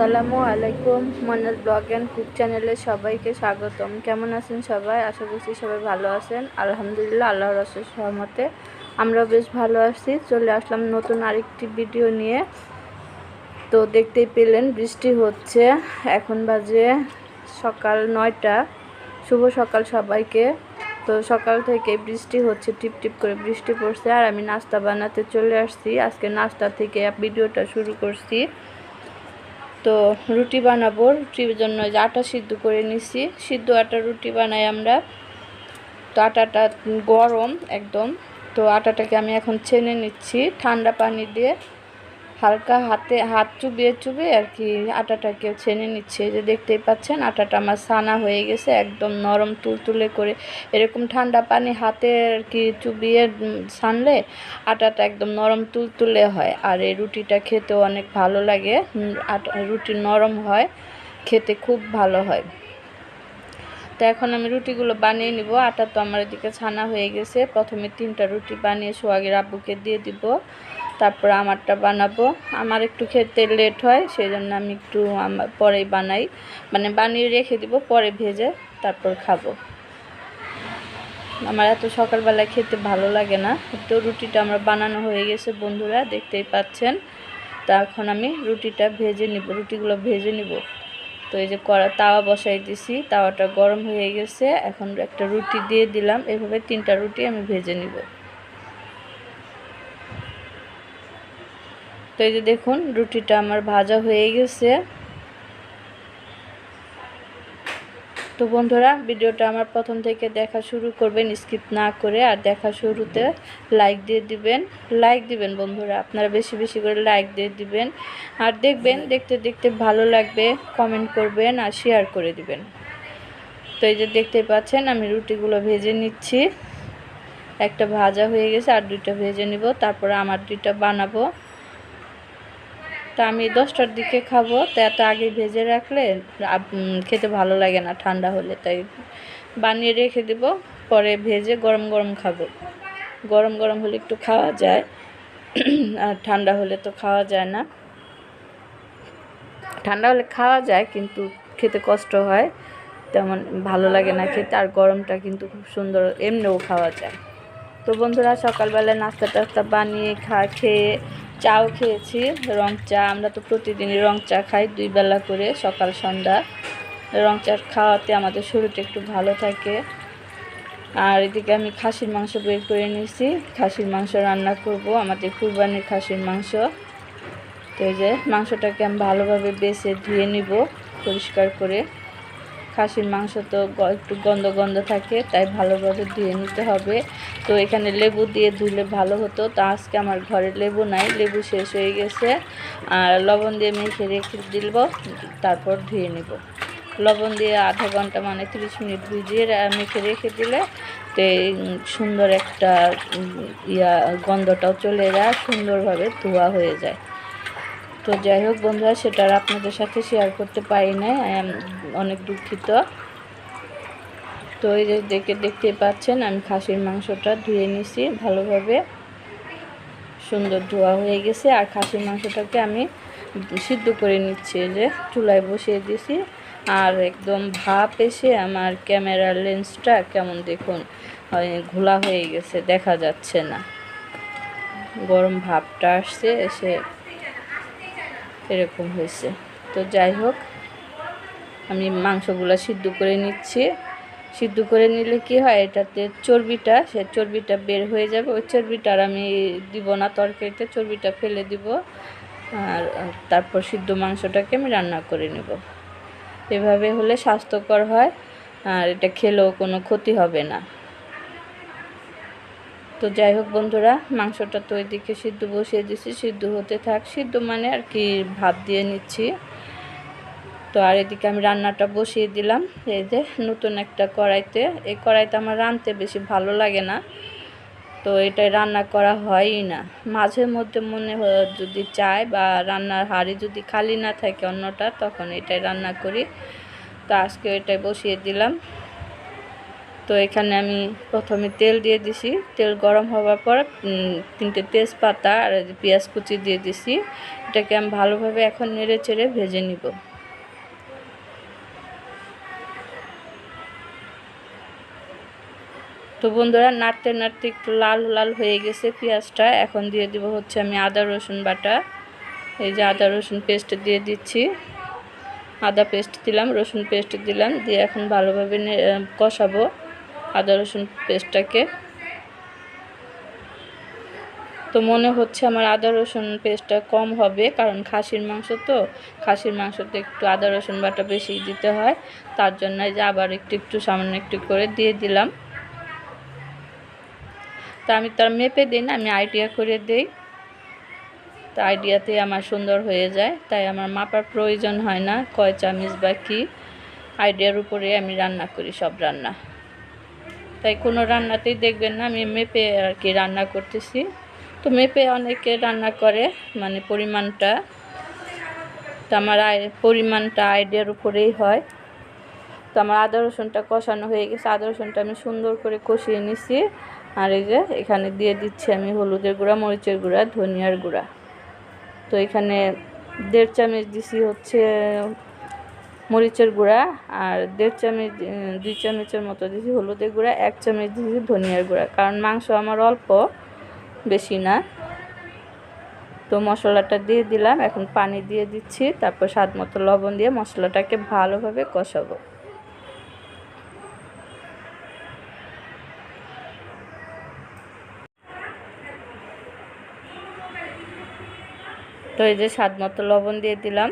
আসসালামু আলাইকুম monal blog and cook চ্যানেলে সবাইকে স্বাগতম। কেমন আছেন সবাই? আশা করছি সবাই ভালো আছেন। আলহামদুলিল্লাহ, আল্লাহর রসের সহমতে আমরাও বেশ ভালো আছি। চলে আসলাম নতুন আরেকটি ভিডিও নিয়ে। তো দেখতেই পেলেন, বৃষ্টি হচ্ছে। এখন বাজে সকাল নয়টা। শুভ সকাল সবাইকে। তো সকাল থেকে বৃষ্টি হচ্ছে, টিপ টিপ করে বৃষ্টি পড়ছে। আর আমি নাস্তা বানাতে চলে আসছি। আজকে নাস্তা থেকে ভিডিওটা শুরু করছি। তো রুটি বানাবো। রুটির জন্য যে আটা সিদ্ধ করে নিছি। সিদ্ধ আটা রুটি বানাই আমরা। তো আটাটা গরম একদম। তো আটাটাকে আমি এখন ছেনে নিচ্ছি ঠান্ডা পানি দিয়ে। হালকা হাতে, হাত চুবিয়ে চুবিয়ে আর কি আটাটাকে ছেনে নিচ্ছে। যে দেখতেই পাচ্ছেন, আটাটা আমার সানা হয়ে গেছে, একদম নরম তুলতুলে করে। এরকম ঠান্ডা পানি হাতে আর কি চুবিয়ে সানলে আটাটা একদম নরম তুলতুলে হয়। আর এই রুটিটা খেতেও অনেক ভালো লাগে। আটা, রুটি নরম হয়, খেতে খুব ভালো হয়। তো এখন আমি রুটিগুলো বানিয়ে নিব। আটা তো আমার এদিকে ছানা হয়ে গেছে। প্রথমে তিনটা রুটি বানিয়ে সোহাগের আব্বুকে দিয়ে দিব। তারপর আমারটা বানাবো। আমার একটু খেতে লেট হয় সেই জন্য আমি একটু পরেই বানাই। মানে বানিয়ে রেখে দিব, পরে ভেজে তারপর খাব। আমার এত সকালবেলায় খেতে ভালো লাগে না। তো রুটিটা আমার বানানো হয়ে গেছে বন্ধুরা, দেখতেই পাচ্ছেন। তা এখন আমি রুটিটা ভেজে নিব, রুটিগুলো ভেজে নিব। তো এই যে কড়া তাওয়া বসাই দিছি, তাওয়াটা গরম হয়ে গেছে। এখন একটা রুটি দিয়ে দিলাম। এভাবে তিনটা রুটি আমি ভেজে নিব। তো এই যে দেখুন, রুটিটা আমার ভাজা হয়ে গেছে। তো বন্ধুরা, ভিডিওটা আমার প্রথম থেকে দেখা শুরু করবেন, স্কিপ না করে, আর দেখা শুরুতে লাইক দিয়ে দিবেন। লাইক দিবেন বন্ধুরা, আপনারা বেশি বেশি করে লাইক দিয়ে দিবেন। আর দেখবেন, দেখতে দেখতে ভালো লাগবে কমেন্ট করবেন আর শেয়ার করে দিবেন। তো এই যে দেখতে পাচ্ছেন, আমি রুটিগুলো ভেজে নিচ্ছি। একটা ভাজা হয়ে গেছে, আর দুইটা ভেজে নিব, তারপরে আমার দুইটা বানাবো। তা আমি দশটার দিকে খাব, তো এত আগে ভেজে রাখলে খেতে ভালো লাগে না, ঠান্ডা হলে, তাই বানিয়ে রেখে দেব, পরে ভেজে গরম গরম খাব। গরম গরম হলে একটু খাওয়া যায়, আর ঠান্ডা হলে তো খাওয়া যায় না। ঠান্ডা হলে খাওয়া যায়, কিন্তু খেতে কষ্ট হয়, তেমন ভালো লাগে না খেতে, আর গরমটা কিন্তু খুব সুন্দর, এমনিও খাওয়া যায়। তো বন্ধুরা, সকালবেলা নাস্তা টাস্তা বানিয়ে খা, খেয়ে চাও খেয়েছি, রং চা। আমরা তো প্রতিদিনই রং চা খাই দুই বেলা করে, সকাল, সন্ধ্যা। রং চা খাওয়াতে আমাদের শরীরটা একটু ভালো থাকে। আর এদিকে আমি খাসির মাংস বের করে নিয়েছি। খাসির মাংস রান্না করব। আমাদের কুরবানির খাসির মাংস। তো যে মাংসটাকে আমি ভালোভাবে বেছে ধুয়ে নিব, পরিষ্কার করে। খাসির মাংস তো একটু গন্ধ গন্ধ থাকে, তাই ভালোভাবে ধুয়ে নিতে হবে। তো এখানে লেবু দিয়ে ধুলে ভালো হতো। তা আজকে আমার ঘরে লেবু নাই, লেবু শেষ হয়ে গেছে। আর লবণ দিয়ে মেখে রেখে দিব তারপর ধুয়ে নেব। লবণ দিয়ে আধা ঘণ্টা মানে তিরিশ মিনিট ভিজিয়ে মেখে রেখে দিলে তো সুন্দর একটা ইয়া গন্ধটাও চলে যায়, সুন্দরভাবে ধোয়া হয়ে যায়। তো যাই হোক বন্ধুরা, সেটা আর আপনাদের সাথে শেয়ার করতে পারি না অনেক দুঃখিত। তো এই যে দেখে দেখতে পাচ্ছেন, আমি খাসির মাংসটা ধুয়ে নিছি ভালোভাবে। সুন্দর ধোয়া হয়ে গেছে। আর খাসির মাংসটাকে আমি সিদ্ধ করে নিচ্ছি যে চুলায় বসিয়ে দিছি। আর একদম ভাপ এসে আমার ক্যামেরার লেন্সটা কেমন দেখুন ঘোলা হয়ে গেছে, দেখা যাচ্ছে না। গরম ভাবটা আসছে, এসে এরকম হয়েছে। তো যাই হোক, আমি মাংসগুলো সিদ্ধ করে নিচ্ছি। সিদ্ধ করে নিলে কি হয়, এটাতে চর্বিটা, সে চর্বিটা বের হয়ে যাবে। ওই চর্বিটা আর আমি দিব না তরকারিতে, চর্বিটা ফেলে দিব। আর তারপর সিদ্ধ মাংসটাকে আমি রান্না করে নেব। এভাবে হলে স্বাস্থ্যকর হয়, আর এটা খেলেও কোনো ক্ষতি হবে না। তো যাই হোক বন্ধুরা, মাংসটা তো ওইদিকে সিদ্ধ বসিয়ে দিচ্ছি সিদ্ধ হতে থাক। সিদ্ধ মানে আর কি ভাত দিয়ে নিচ্ছি। তো আর এদিকে আমি রান্নাটা বসিয়ে দিলাম। এই যে নতুন একটা কড়াইতে। এই কড়াইতে আমার রাঁধতে বেশি ভালো লাগে না। তো এটাই রান্না করা হয়ই না। মাঝে মধ্যে মনে যদি চাই বা রান্নার হাঁড়ি যদি খালি না থাকে অন্যটা, তখন এটাই রান্না করি। তো আজকে এটাই বসিয়ে দিলাম। তো এখানে আমি প্রথমে তেল দিয়ে দিছি। তেল গরম হওয়ার পর তিনটে তেজপাতা আর পেঁয়াজ কুচি দিয়ে দিছি। এটাকে আমি ভালোভাবে এখন নেড়ে চেড়ে ভেজে নিব। তো বন্ধুরা, নাড়তে নাড়তে একটু লাল লাল হয়ে গেছে পেঁয়াজটা। এখন দিয়ে দিব হচ্ছে আমি আদা, রসুন বাটা। এই যে আদা, রসুন পেস্ট দিয়ে দিচ্ছি। আদা পেস্ট দিলাম, রসুন পেস্ট দিলাম। দিয়ে এখন ভালোভাবে কষাবো। আদা, রসুন পেস্টটাকে। তো মনে হচ্ছে আমার আদা, রসুন পেস্টটা কম হবে, কারণ খাসির মাংস তো। খাসির মাংসতে একটু আদা, রসুন বাটা বেশি দিতে হয়। তার জন্য যে আবার একটু একটু, সামান্য একটু করে দিয়ে দিলাম। তা আমি তার মেপে দিই না, আমি আইডিয়া করে দিই। তা আইডিয়াতে আমার সুন্দর হয়ে যায়, তাই আমার মাপার প্রয়োজন হয় না, কয় চামিচ বা কী। আইডিয়ার উপরে আমি রান্না করি সব রান্না। তাই কোনো রান্নাতেই দেখবেন না, আমি মেপে আর কি রান্না করতেছি। তো মেপে অনেকে রান্না করে মানে পরিমাণটা, তো আমার পরিমাণটা আইডিয়ার উপরেই হয়। তো আমার আদা রসুনটা কষানো হয়ে গেছে, আদা রসুনটা আমি সুন্দর করে কষিয়ে নিছি। আর এই যে এখানে দিয়ে দিচ্ছি আমি হলুদের গুঁড়া, মরিচের গুঁড়া, ধনিয়ার গুঁড়া। তো এখানে দেড় চামচ দিছি হচ্ছে মরিচের গুঁড়া আর দেড় চামচ দুই চামচের মতো দিয়েছি হলুদের গুঁড়া, এক চামচ দিয়েছি ধনিয়ার গুঁড়া। কারণ মাংস আমার অল্প, বেশি না। তো মশলাটা দিয়ে দিলাম, এখন পানি দিয়ে দিচ্ছি, তারপর স্বাদ মতো লবণ দিয়ে মশলাটাকে ভালোভাবে কষাবো। তো এই যে স্বাদ মতো লবণ দিয়ে দিলাম।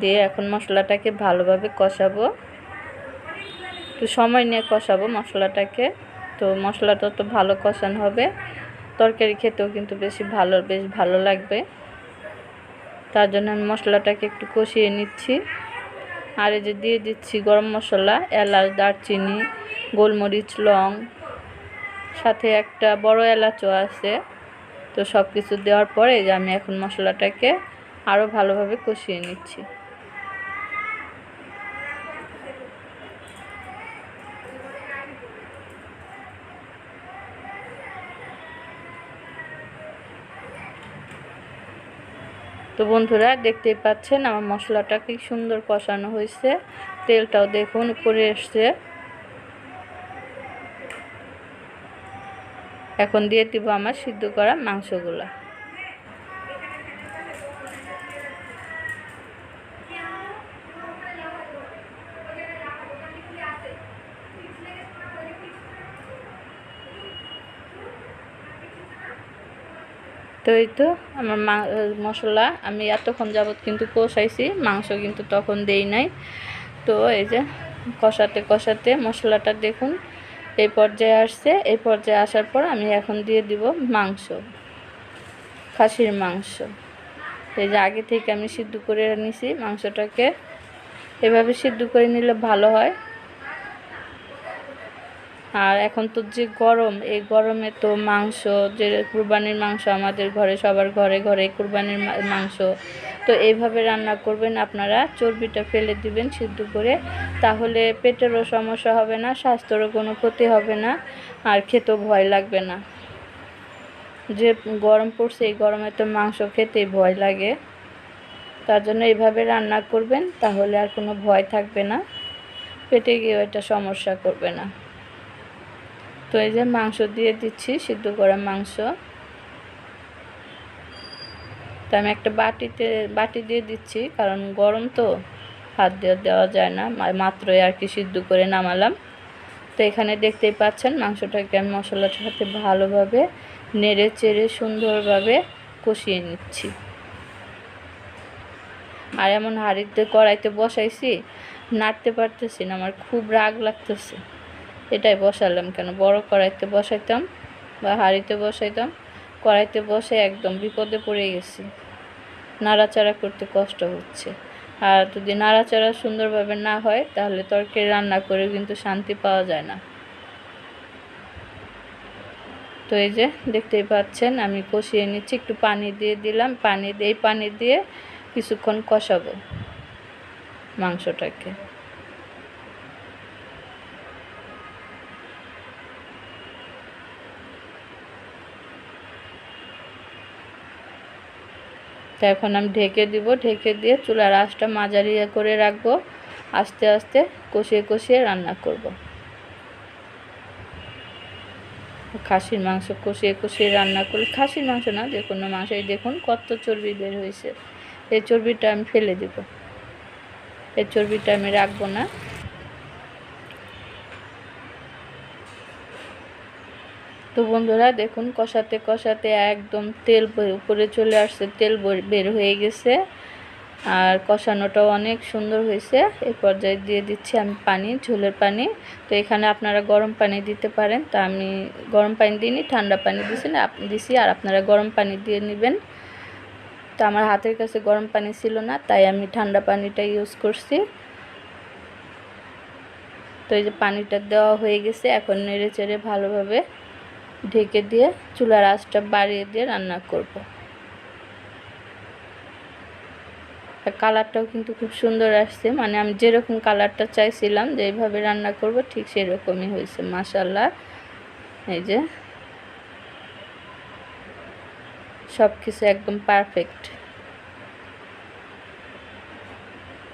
দিয়ে এখন মশলাটাকে ভালোভাবে কষাবো। একটু সময় নিয়ে কষাবো মশলাটাকে। তো মশলাটা তো ভালো কষানো হবে। তরকারি খেতেও কিন্তু বেশি ভালো, বেশ ভালো লাগবে। তার জন্য আমি মশলাটাকে একটু কষিয়ে নিচ্ছি। আর এই যে দিয়ে দিচ্ছি গরম মশলা, এলাচ, দারচিনি, গোলমরিচ, লং, সাথে একটা বড় এলাচও আছে। তো সব কিছু দেওয়ার পরে যে আমি এখন মশলাটাকে আরও ভালোভাবে কষিয়ে নিচ্ছি। তো বন্ধুরা দেখতেই পাচ্ছেন আমার মশলাটা কি সুন্দর কষানো হয়েছে। তেলটাও দেখুন উপরে এসছে। এখন দিয়ে দিব আমার সিদ্ধ করা মাংসগুলা। তো এই তো, আমার মশলা, আমি এতক্ষণ যাবৎ কিন্তু কষাইছি, মাংস কিন্তু তখন দেই নাই। তো এই যে, কষাতে কষাতে মশলাটা দেখুন, এই পর্যায়ে আসছে, এই পর্যায়ে আসার পর আমি এখন দিয়ে দিব মাংস, খাসির মাংস। এই যে, আগে থেকে আমি সিদ্ধ করে নিছি মাংসটাকে। এভাবে সিদ্ধ করে নিলে ভালো হয়। আর এখন তো যে গরম, এই গরমে তো মাংস, যে কুরবানির মাংস আমাদের ঘরে, সবার ঘরে ঘরে কুরবানির মাংস। তো এইভাবে রান্না করবেন আপনারা, চর্বিটা ফেলে দিবেন সিদ্ধ করে, তাহলে পেটেরও সমস্যা হবে না, স্বাস্থ্যেরও কোনো ক্ষতি হবে না, আর খেতেও ভয় লাগবে না। যে গরম পড়ছে, এই গরমে তো মাংস খেতেই ভয় লাগে। তার জন্য এইভাবে রান্না করবেন, তাহলে আর কোনো ভয় থাকবে না। পেটে গিয়েও এটা সমস্যা করবে না। তো এই যে মাংস দিয়ে দিচ্ছি, সিদ্ধ করা মাংস। তো আমি একটা বাটিতে, বাটি দিয়ে দিচ্ছি, কারণ গরম তো, হাত দিয়ে দেওয়া যায় না মাত্রই আর কি সিদ্ধ করে নামালাম। তো এখানে দেখতেই পাচ্ছেন, মাংসটাকে আমি মশলার সাথে ভালোভাবে নেড়ে চেড়ে সুন্দরভাবে কষিয়ে নিচ্ছি। আর এমন হাঁড়িতে কড়াইতে বসাইছি, নাড়তে পারতেছি না, আমার খুব রাগ লাগতেছে। এটাই বসালাম কেন? বড় কড়াইতে বসাইতাম বা হাঁড়িতে বসাইতাম, কড়াইতে বসে একদম বিপদে পড়ে গেছি। নাড়াচাড়া করতে কষ্ট হচ্ছে। আর যদি নাড়াচাড়া সুন্দরভাবে না হয়, তাহলে তরকারি রান্না করে কিন্তু শান্তি পাওয়া যায় না। তো এই যে, দেখতেই পাচ্ছেন, আমি কষিয়ে নিচ্ছি, একটু পানি দিয়ে দিলাম। পানি দিয়ে পানি দিয়ে কিছুক্ষণ কষাবো মাংসটাকে। তো এখন আমি ঢেকে দিব, ঢেকে দিয়ে চুলার আঁচটা মাঝারি করে রাখব। আস্তে আস্তে কষিয়ে কষিয়ে রান্না করব। খাসির মাংস কষিয়ে কষিয়ে রান্না করি খাসির মাংস না, যে কোনো মাংস এই দেখুন কত চর্বি বের হয়েছে। এই চর্বিটা আমি ফেলে দিব। এই চর্বিটা আমি রাখব না। তো বন্ধুরা দেখুন, কষাতে কষাতে একদম তেল উপরে চলে আসছে, তেল বের হয়ে গেছে। আর কষানোটাও অনেক সুন্দর হয়েছে। এই পর্যায়ে দিয়ে দিচ্ছি আমি পানি, ঝোলের পানি। তো এখানে আপনারা গরম পানি দিতে পারেন। তা আমি গরম পানি দিইনি, ঠান্ডা পানি দিছি না দিছি, আর আপনারা গরম পানি দিয়ে নেবেন। তো আমার হাতের কাছে গরম পানি ছিল না, তাই আমি ঠান্ডা পানিটা ইউজ করছি। তো এই যে পানিটা দেওয়া হয়ে গেছে, এখন নেড়ে চেড়ে ভালোভাবে ঢেকে দিয়ে চুলার আঁচটা বাড়িয়ে দিয়ে রান্না করব। কালারটাও কিন্তু খুব সুন্দর আসছে। মানে আমি যেরকম কালারটা চাইছিলাম যে এইভাবে রান্না করব, ঠিক সেরকমই হয়েছে মাসাল্লাহ এই যে সব কিছু একদম পারফেক্ট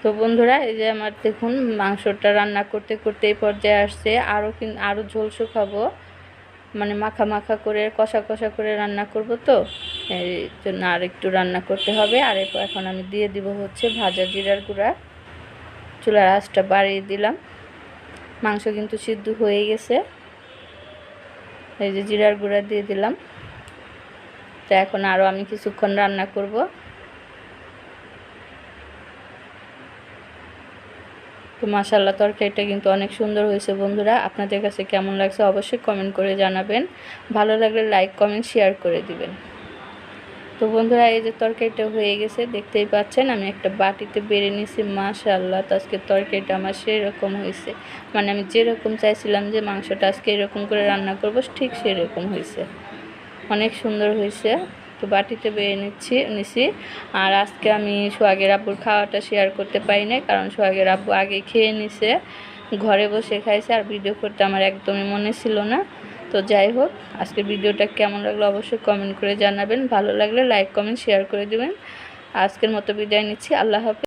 তো বন্ধুরা, এই যে আমার দেখুন, মাংসটা রান্না করতে করতে এই পর্যায়ে আসছে। আরও কিন্তু আরও ঝোল শুকাবো। মানে মাখা মাখা করে, কষা কষা করে রান্না করব তো। এই জন্য আর একটু রান্না করতে হবে। আর এখন আমি দিয়ে দিব হচ্ছে ভাজা জিরার গুঁড়া। চুলার আঁচটা বাড়িয়ে দিলাম। মাংস কিন্তু সিদ্ধ হয়ে গেছে। এই যে জিরার গুঁড়া দিয়ে দিলাম। তো এখন আরও আমি কিছুক্ষণ রান্না করব। তো মাসাল্লাহ তরকারিটা কিন্তু অনেক সুন্দর হয়েছে বন্ধুরা। আপনাদের কাছে কেমন লাগছে অবশ্যই কমেন্ট করে জানাবেন। ভালো লাগলে লাইক কমেন্ট শেয়ার করে দিবেন। তো বন্ধুরা, এই যে তরকারিটা হয়ে গেছে, দেখতেই পাচ্ছেন, আমি একটা বাটিতে বেড়ে নিয়েছি মাশাল্লাহ তো আজকে তরকারিটা আমার সেরকম হয়েছে। মানে আমি যেরকম চাইছিলাম যে মাংসটা আজকে এরকম করে রান্না করব, ঠিক সেরকম হয়েছে। অনেক সুন্দর হয়েছে। তো বাটিতে বেয়ে নিচ্ছি, নিছি। আর আজকে আমি সোহাগের আব্বুর খাওয়াটা শেয়ার করতে পারি না কারণ সোহাগের আব্বু আগে খেয়ে নিছে, ঘরে বসে খাইছে, আর ভিডিও করতে আমার একদমই মনে ছিল না। তো যাই হোক, আজকের ভিডিওটা কেমন লাগল অবশ্যই কমেন্ট করে জানাবেন, ভালো লাগলে লাইক কমেন্ট শেয়ার করে দেবেন। আজকের মতো বিদায় নিচ্ছি, আল্লাহ হাফিজ।